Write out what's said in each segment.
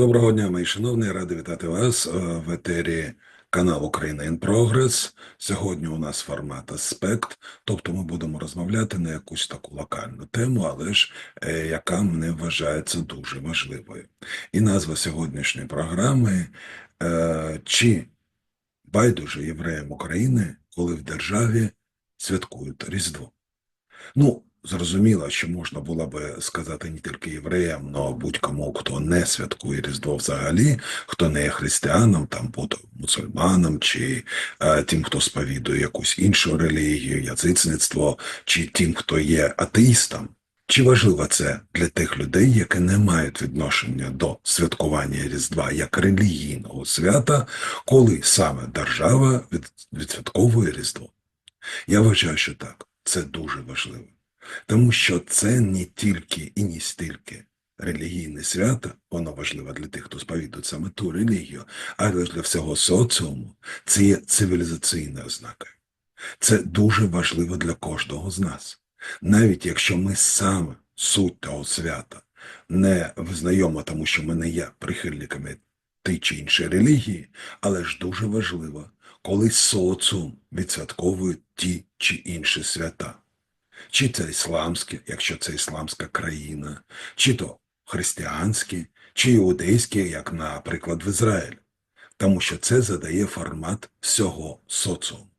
Доброго дня, мої шановні, радий вітати вас е, в етері каналу Україна in Progress. Сьогодні у нас формат аспект, тобто ми будемо розмовляти на якусь таку локальну тему, але ж е, яка мене вважається дуже важливою. І назва сьогоднішньої програми е, чи байдуже євреям України, коли в державі святкують Різдво. Ну, зрозуміло, що можна було би сказати не тільки євреям, але будь-кому, хто не святкує Різдво взагалі, хто не є християном, там бути мусульманом, чи е, тим, хто сповідує якусь іншу релігію, язичництво, чи тим, хто є атеїстом. Чи важливо це для тих людей, які не мають відношення до святкування Різдва як релігійного свята, коли саме держава від, відсвятковує Різдво? Я вважаю, що так, це дуже важливо. Тому що це не тільки і не стільки релігійне свято, воно важливе для тих, хто сповідує саме ту релігію, але для всього соціуму це є цивілізаційна ознака. Це дуже важливо для кожного з нас. Навіть якщо ми саме суть того свята не визнаємо, тому що ми не є прихильниками тієї чи іншої релігії, але ж дуже важливо, коли соціум відсвятковує ті чи інші свята. Чи це ісламське, якщо це ісламська країна, чи то християнське, чи іудейське, як, наприклад, в Ізраїль, тому що це задає формат всього соціуму.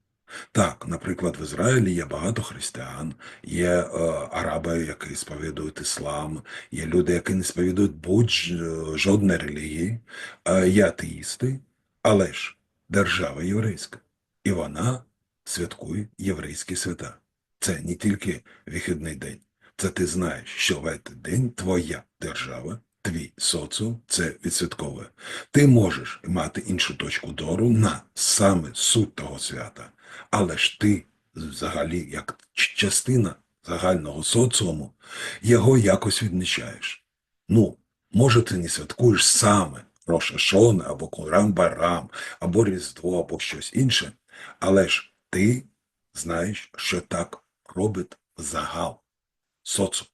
Так, наприклад, в Ізраїлі є багато християн, є е, араби, які сповідують іслам, є люди, які не сповідують будь-жодної релігії, е, є атеїсти, але ж держава єврейська, і вона святкує єврейські свята. Це не тільки вихідний день, це ти знаєш, що в цей день твоя держава, твій соціум це відсвятковує. Ти можеш мати іншу точку зору на саме суть того свята, але ж ти взагалі, як частина загального соціуму, його якось відмічаєш. Ну, може, ти не святкуєш саме Рошашона або Курам Барам, або Різдво, або щось інше, але ж ти знаєш, що так робить загал соціум.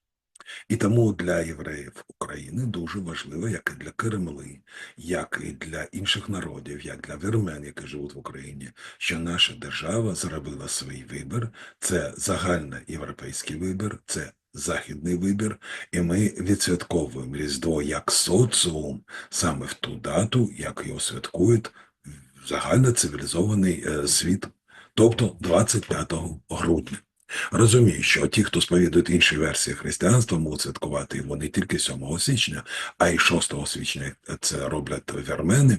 І тому для євреїв України дуже важливо, як і для Кремли, як і для інших народів, як для вірмен, які живуть в Україні, що наша держава зробила свій вибір. Це загальний європейський вибір, це західний вибір, і ми відсвятковуємо Різдво як соціум саме в ту дату, як його святкують загально цивілізований е, світ, тобто 25 грудня. Розумію, що ті, хто сповідують інші версії християнства, можуть святкувати його не тільки 7 січня, а й 6 січня це роблять вірмени.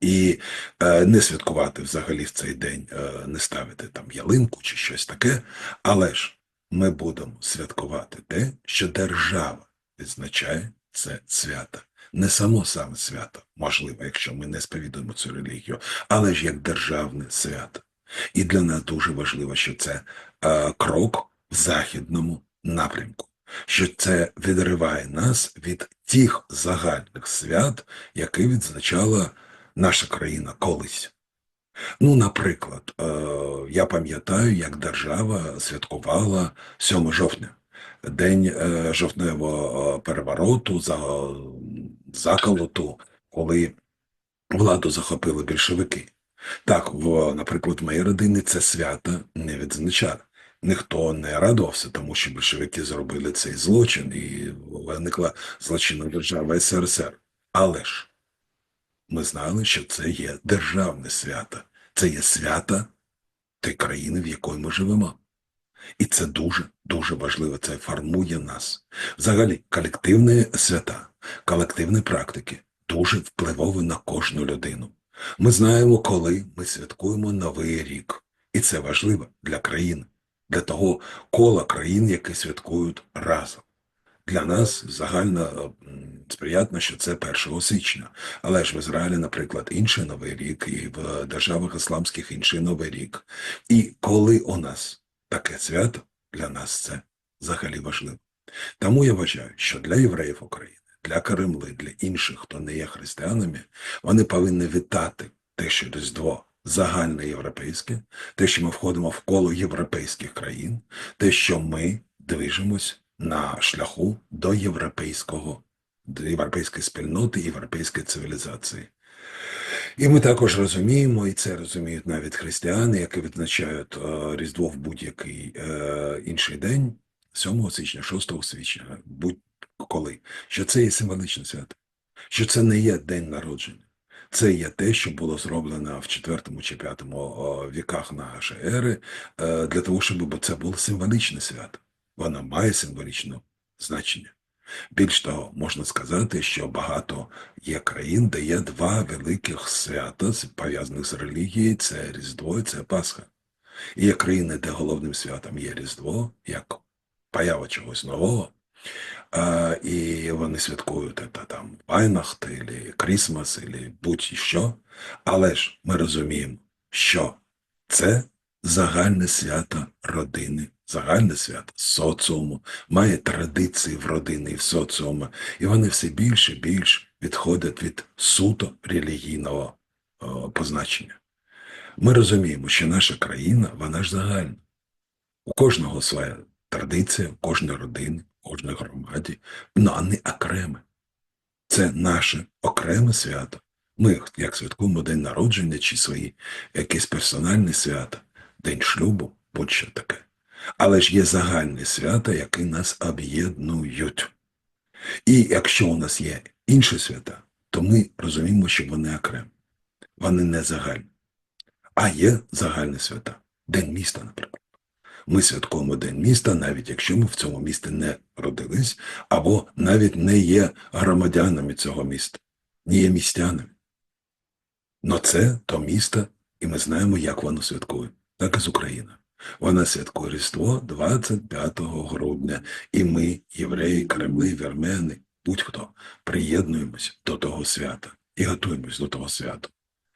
І е, не святкувати взагалі в цей день, е, не ставити там ялинку чи щось таке, але ж ми будемо святкувати те, що держава відзначає це свято. Не само саме свято, можливо, якщо ми не сповідуємо цю релігію, але ж як державне свято. І для нас дуже важливо, що це е, крок в західному напрямку, що це відриває нас від тих загальних свят, які відзначала наша країна колись. Ну, наприклад, е, я пам'ятаю, як держава святкувала 7 жовтня, день е, жовтневого перевороту, заколоту, коли владу захопили більшовики. Так, в, наприклад, в моїй родині це свято не відзначали. Ніхто не радувався, тому що большевики зробили цей злочин і виникла злочинна держава СРСР. Але ж ми знали, що це є державне свято, це є свято тієї країни, в якої ми живемо. І це дуже дуже важливо. Це формує нас. Взагалі, колективні свята, колективні практики дуже впливові на кожну людину. Ми знаємо, коли ми святкуємо Новий рік, і це важливо для країни, для того кола країн, які святкують разом. Для нас загально сприятно, що це 1 січня, але ж в Ізраїлі, наприклад, інший новий рік, і в державах ісламських інший новий рік. І коли у нас таке свято, для нас це взагалі важливо. Тому я вважаю, що для євреїв України для Кремли, для інших, хто не є християнами, вони повинні вітати те, що Різдво загальне європейське, те, що ми входимо в коло європейських країн, те, що ми движемось на шляху до європейського до європейської спільноти, європейської цивілізації. І ми також розуміємо, і це розуміють навіть християни, які відзначають е, Різдво в будь-який е, інший день, 7 січня, 6 січня, будь-коли, що це є символичне свято, що це не є день народження. Це є те, що було зроблено в 4 чи 5 віках нашої ери, е, для того, щоб це було символічне свято. Воно має символічне значення. Більш того, можна сказати, що багато є країн, де є два великих свята, пов'язаних з релігією, це Різдво і це Пасха. І є країни, де головним святом є Різдво, як поява чогось нового, і вони святкують це там Вайнахт, або Крісмас, або будь-що. Але ж ми розуміємо, що це загальне свято родини, загальне свято соціуму, має традиції в родини і в соціуму, і вони все більше і більше відходять від суто релігійного о, позначення. Ми розуміємо, що наша країна, вона ж загальна. У кожного своя традиція, кожної родини, кожної громаді, ну, а не окреме. Це наше окреме свято. Ми, як святкуємо день народження чи свої якісь персональні свята, день шлюбу, будь-що таке. Але ж є загальні свята, які нас об'єднують. І якщо у нас є інші свята, то ми розуміємо, що вони окремі. Вони не загальні. А є загальні свята. День міста, наприклад. Ми святкуємо День міста, навіть якщо ми в цьому місті не родились, або навіть не є громадянами цього міста, не є містянами. Но це то місто, і ми знаємо, як воно святкує. Так і з Україною. Вона святкує Різдво 25 грудня, і ми, євреї, кремли, вірмени, будь-хто, приєднуємось до того свята і готуємось до того свята.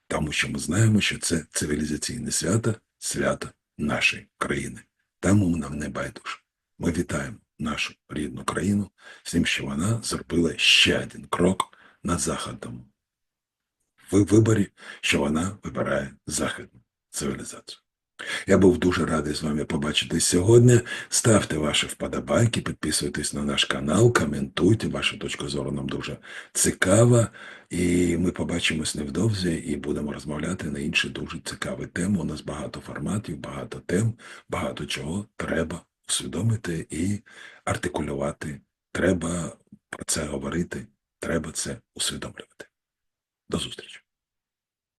Тому що ми знаємо, що це цивілізаційне свято, свято нашої країни. Тому нам не байдуже. Ми вітаємо нашу рідну країну з тим, що вона зробила ще один крок на західному в виборі, що вона вибирає західну цивілізацію. Я був дуже радий з вами побачитись сьогодні. Ставте ваші вподобайки, підписуйтесь на наш канал, коментуйте. Ваша точка зору нам дуже цікава. І ми побачимось невдовзі і будемо розмовляти на інші дуже цікаві теми. У нас багато форматів, багато тем, багато чого треба усвідомити і артикулювати. Треба про це говорити, треба це усвідомлювати. До зустрічі.